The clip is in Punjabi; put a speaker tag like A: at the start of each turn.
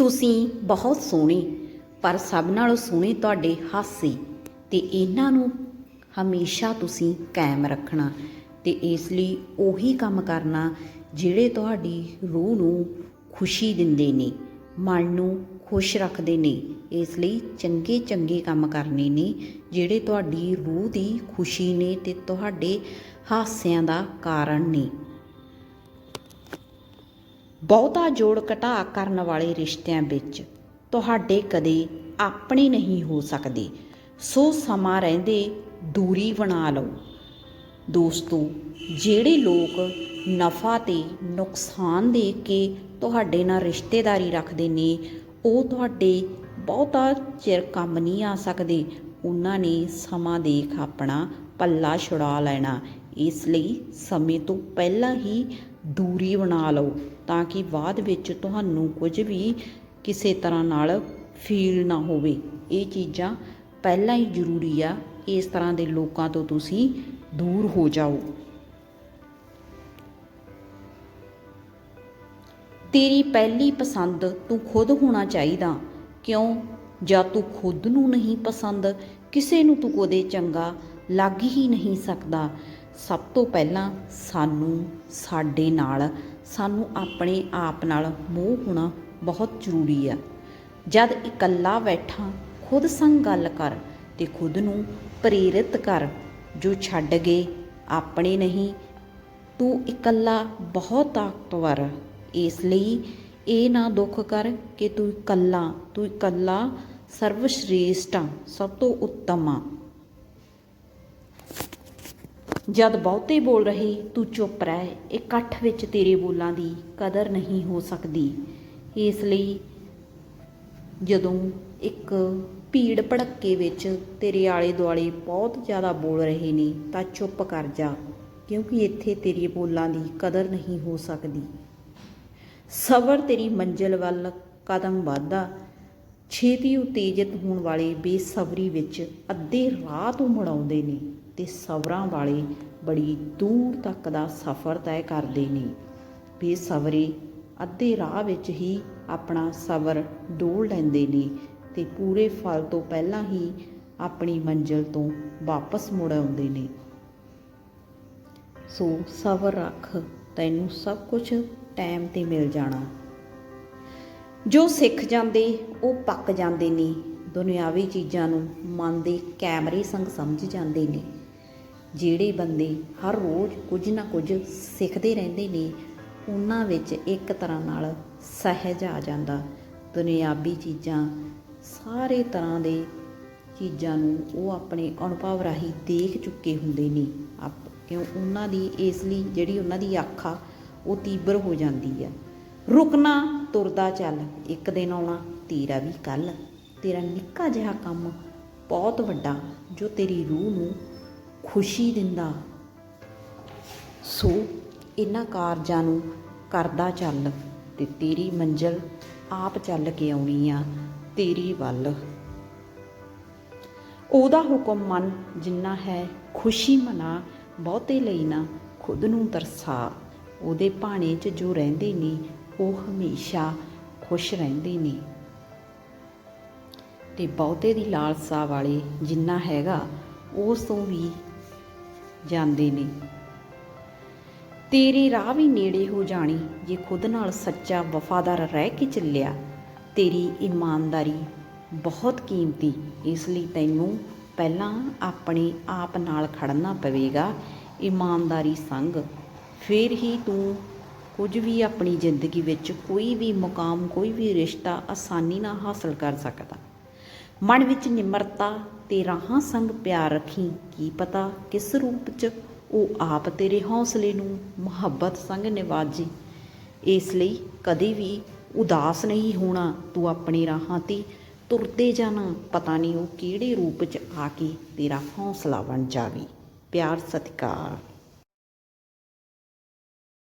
A: ਤੁਸੀਂ ਬਹੁਤ ਸੋਹਣੇ, ਪਰ ਸਭ ਨਾਲੋਂ ਸੋਹਣੇ ਤੁਹਾਡੇ ਹਾਸੇ। ਤੇ ਇਹਨਾਂ ਨੂੰ ਹਮੇਸ਼ਾ ਤੁਸੀਂ ਕਾਇਮ ਰੱਖਣਾ ਤੇ ਇਸ ਲਈ ਉਹੀ ਕੰਮ ਕਰਨਾ ਜਿਹੜੇ ਤੁਹਾਡੀ ਰੂਹ ਨੂੰ ਖੁਸ਼ੀ ਦਿੰਦੇ ਨੇ, ਮਨ ਨੂੰ ਖੁਸ਼ ਰੱਖਦੇ ਨੇ। ਇਸ ਲਈ ਚੰਗੇ ਚੰਗੇ ਕੰਮ ਕਰਨੇ ਨੇ ਜਿਹੜੇ ਤੁਹਾਡੀ ਰੂਹ ਦੀ ਖੁਸ਼ੀ ਨੇ ਤੇ ਤੁਹਾਡੇ ਹਾਸਿਆਂ ਦਾ ਕਾਰਨ ਨੇ। ਬਹੁਤਾ ਜੋੜ ਘਟਾ ਕਰਨ ਵਾਲੇ ਰਿਸ਼ਤਿਆਂ ਵਿੱਚ ਤੁਹਾਡੇ ਕਦੇ ਆਪਣੇ ਨਹੀਂ ਹੋ ਸਕਦੇ। ਸੋ ਸਮਾਂ ਰਹਿੰਦੇ ਦੂਰੀ ਬਣਾ ਲਓ। ਦੋਸਤੋ, ਜਿਹੜੇ ਲੋਕ ਨਫਾ ਤੇ ਨੁਕਸਾਨ ਦੇ ਕੇ ਤੁਹਾਡੇ ਨਾਲ ਰਿਸ਼ਤੇਦਾਰੀ ਰੱਖਦੇ ਨੇ, ਉਹ ਤੁਹਾਡੇ ਬਹੁਤਾ ਚਿਰ ਕੰਮ ਨਹੀਂ ਆ ਸਕਦੇ। ਉਹਨਾਂ ਨੇ ਸਮਾਂ ਦੇਖ ਆਪਣਾ ਪੱਲਾ ਛੁਡਾ ਲੈਣਾ। ਇਸ ਲਈ ਸਮੇਂ ਤੋਂ ਪਹਿਲਾਂ ਹੀ ਦੂਰੀ ਬਣਾ ਲਓ ਤਾਂ ਕਿ ਬਾਅਦ ਵਿੱਚ ਤੁਹਾਨੂੰ ਕੁਝ ਵੀ ਕਿਸੇ ਤਰ੍ਹਾਂ ਨਾਲ ਫੀਲ ਨਾ ਹੋਵੇ। ਇਹ ਚੀਜ਼ਾਂ ਪਹਿਲਾਂ ਹੀ ਜ਼ਰੂਰੀ ਆ। ਇਸ ਤਰ੍ਹਾਂ ਦੇ ਲੋਕਾਂ ਤੋਂ ਤੁਸੀਂ ਦੂਰ ਹੋ ਜਾਓ। ਤੇਰੀ ਪਹਿਲੀ ਪਸੰਦ ਤੂੰ ਖੁਦ ਹੋਣਾ ਚਾਹੀਦਾ। ਕਿਉਂ? ਜਾਂ ਤੂੰ ਖੁਦ ਨੂੰ ਨਹੀਂ ਪਸੰਦ? ਕਿਸੇ ਨੂੰ ਤੂੰ ਕਦੇ ਚੰਗਾ ਲੱਗ ਹੀ ਨਹੀਂ ਸਕਦਾ। ਸਭ ਤੋਂ ਪਹਿਲਾਂ ਸਾਨੂੰ ਸਾਡੇ ਨਾਲ, ਸਾਨੂੰ ਆਪਣੇ ਆਪ ਨਾਲ ਮੋਹ ਹੋਣਾ ਬਹੁਤ ਜ਼ਰੂਰੀ ਆ। ਜਦ ਇਕੱਲਾ ਬੈਠਾ, ਖੁਦ ਸੰਗ ਗੱਲ ਕਰ ਤੇ ਖੁਦ ਨੂੰ ਪ੍ਰੇਰਿਤ ਕਰ, ਜੋ ਛੱਡ ਗਏ, ਆਪਣੇ ਨਹੀਂ, ਤੂੰ ਇਕੱਲਾ ਬਹੁਤ ਤਾਕਤਵਰ ਇਸ ਲਈ ਇਹ ਨਾ ਦੁੱਖ ਕਰ ਕਿ ਤੂੰ ਇਕੱਲਾ ਤੂੰ ਇਕੱਲਾ ਸਰਵ ਸ਼੍ਰੇਸ਼ਟ ਆ, ਸਭ ਤੋਂ ਉੱਤਮ ਆ। ਜਦ ਬਹੁਤੇ ਬੋਲ ਰਹੇ, ਤੂੰ ਚੁੱਪ ਰਹਿ ਇਕੱਠ ਵਿੱਚ ਤੇਰੇ ਬੋਲਾਂ ਦੀ ਕਦਰ ਨਹੀਂ ਹੋ ਸਕਦੀ। ਇਸ ਲਈ ਜਦੋਂ ਇੱਕ ਭੀੜ ਭੜੱਕੇ ਵਿੱਚ ਤੇਰੇ ਆਲੇ ਦੁਆਲੇ ਬਹੁਤ ਜ਼ਿਆਦਾ ਬੋਲ ਰਹੇ ਨੇ, ਤਾਂ ਚੁੱਪ ਕਰ ਜਾ, ਕਿਉਂਕਿ ਇੱਥੇ ਤੇਰੀ ਬੋਲਾਂ ਦੀ ਕਦਰ ਨਹੀਂ ਹੋ ਸਕਦੀ। ਸਬਰ ਤੇਰੀ ਮੰਜ਼ਿਲ ਵੱਲ ਕਦਮ ਵਾਧਾ ਛੇਤੀ ਉਤੇਜਿਤ ਹੋਣ ਵਾਲੇ ਬੇਸਬਰੀ ਵਿੱਚ ਅੱਧੇ ਰਾਹ ਤੋਂ ਮੁੜਾਉਂਦੇ ਨੇ ਤੇ ਸਬਰਾਂ ਵਾਲੇ ਬੜੀ ਦੂਰ ਤੱਕ ਦਾ ਸਫ਼ਰ ਤੈਅ ਕਰਦੇ ਨੇ। ਬੇਸਬਰੀ ਅੱਧੇ ਰਾਹ ਵਿੱਚ ਹੀ ਆਪਣਾ ਸਬਰ ਡੋਲ ਲੈਂਦੇ ਨੇ ਤੇ ਪੂਰੇ ਫਲ ਤੋਂ ਪਹਿਲਾਂ ਹੀ ਆਪਣੀ ਮੰਜ਼ਿਲ ਤੋਂ ਵਾਪਸ ਮੁੜ ਆਉਂਦੇ ਨੇ। ਸੋ ਸਬਰ ਰੱਖ, ਤੈਨੂੰ ਸਭ ਕੁਝ ਟਾਈਮ ਤੇ ਮਿਲ ਜਾਣਾ। ਜੋ ਸਿੱਖ ਜਾਂਦੇ, ਉਹ ਪੱਕ ਜਾਂਦੇ ਨੇ। ਦੁਨਿਆਵੀ ਚੀਜ਼ਾਂ ਨੂੰ ਮਨ ਦੇ ਕੈਮਰੇ ਸੰਗ ਸਮਝ ਜਾਂਦੇ ਨੇ। ਜਿਹੜੇ ਬੰਦੇ ਹਰ ਰੋਜ਼ ਕੁਝ ਨਾ ਕੁਝ ਸਿੱਖਦੇ ਰਹਿੰਦੇ ਨੇ, ਉਹਨਾਂ ਵਿੱਚ ਇੱਕ ਤਰ੍ਹਾਂ ਨਾਲ ਸਹਿਜ ਆ ਜਾਂਦਾ। ਦੁਨਿਆਵੀ ਚੀਜ਼ਾਂ ਸਾਰੇ ਤਰ੍ਹਾਂ ਦੇ ਚੀਜ਼ਾਂ ਨੂੰ ਉਹ ਆਪਣੇ ਅਨੁਭਵ ਰਾਹੀਂ ਦੇਖ ਚੁੱਕੇ ਹੁੰਦੇ ਨੇ। ਆਪ ਕਿਉਂ? ਉਹਨਾਂ ਦੀ ਇਸ ਲਈ ਜਿਹੜੀ ਉਹਨਾਂ ਦੀ ਅੱਖ ਆ ਉਹ ਤੀਬਰ ਹੋ ਜਾਂਦੀ ਆ। ਰੁਕਣਾ, ਤੁਰਦਾ ਚੱਲ। ਇੱਕ ਦਿਨ ਆਉਣਾ, ਤੇਰਾ ਵੀ ਕੱਲ। ਤੇਰਾ ਨਿੱਕਾ ਜਿਹਾ ਕੰਮ ਬਹੁਤ ਵੱਡਾ, ਜੋ ਤੇਰੀ ਰੂਹ ਨੂੰ ਖੁਸ਼ੀ ਦਿੰਦਾ। ਸੋ, ਇਹਨਾਂ ਕਾਰਜਾਂ ਨੂੰ ਕਰਦਾ ਚੱਲ ਤੇ ਤੇਰੀ ਮੰਜ਼ਿਲ ਆਪ ਚੱਲ ਕੇ ਆਉਣੀ ਆ, ਤੇਰੀ ਵੱਲ। ਉਹਦਾ ਹੁਕਮ ਮੰਨ ਜਿੰਨਾ ਹੈ ਖੁਸ਼ੀ ਮਨਾ, ਬਹੁਤੇ ਲਈ ਨਾ ਖੁਦ ਨੂੰ ਤਰਸਾ। ਉਹਦੇ ਭਾਣੇ 'ਚ ਜੋ ਰਹਿੰਦੇ ਨੇ ਉਹ ਹਮੇਸ਼ਾ ਖੁਸ਼ ਰਹਿੰਦੇ ਨੇ। ਤੇ ਬਹੁਤੇ ਦੀ ਲਾਲਸਾ ਵਾਲੇ ਜਿੰਨਾ ਹੈਗਾ, ਉਸ ਤੋਂ ਵੀ ਜਾਂਦੇ ਨੇ। ਤੇਰੇ ਰਾਹ ਵੀ ਨੇੜੇ ਹੋ ਜਾਣੀ, ਜੇ ਖੁਦ ਨਾਲ ਸੱਚਾ ਵਫਾਦਾਰ ਰਹਿ ਕੇ ਚੱਲਿਆ, ਤੇਰੀ ਇਮਾਨਦਾਰੀ ਬਹੁਤ ਕੀਮਤੀ। ਇਸ ਲਈ ਤੈਨੂੰ ਪਹਿਲਾਂ ਆਪਣੇ ਆਪ ਨਾਲ ਖੜਨਾ ਪਵੇਗਾ, ਇਮਾਨਦਾਰੀ ਸੰਗ। ਫਿਰ ਹੀ ਤੂੰ ਕੁਝ ਵੀ ਆਪਣੀ ਜ਼ਿੰਦਗੀ ਵਿੱਚ ਕੋਈ ਵੀ ਮੁਕਾਮ, ਕੋਈ ਵੀ ਰਿਸ਼ਤਾ ਆਸਾਨੀ ਨਾਲ ਹਾਸਲ ਕਰ ਸਕਦਾ। ਮਨ ਵਿੱਚ ਨਿਮਰਤਾ ਤੇ ਰਾਹਾਂ ਸੰਗ ਪਿਆਰ ਰੱਖੀ, ਕੀ ਪਤਾ ਕਿਸ ਰੂਪ 'ਚ ਉਹ ਆਪ ਤੇਰੇ ਹੌਸਲੇ ਨੂੰ ਮੁਹੱਬਤ ਸੰਗ ਨਿਵਾਜੇ। ਇਸ ਲਈ ਕਦੇ ਵੀ ਉਦਾਸ ਨਹੀਂ ਹੋਣਾ, ਤੂੰ ਆਪਣੇ ਰਾਹਾਂ ਤੇ ਤੁਰਦੇ ਜਾਣਾ, ਪਤਾ ਨਹੀਂ ਉਹ ਕਿਹੜੇ ਰੂਪ 'ਚ ਆ ਕੇ ਤੇਰਾ ਹੌਸਲਾ ਬਣ ਜਾਵੇ। ਪਿਆਰ ਸਤਿਕਾਰ।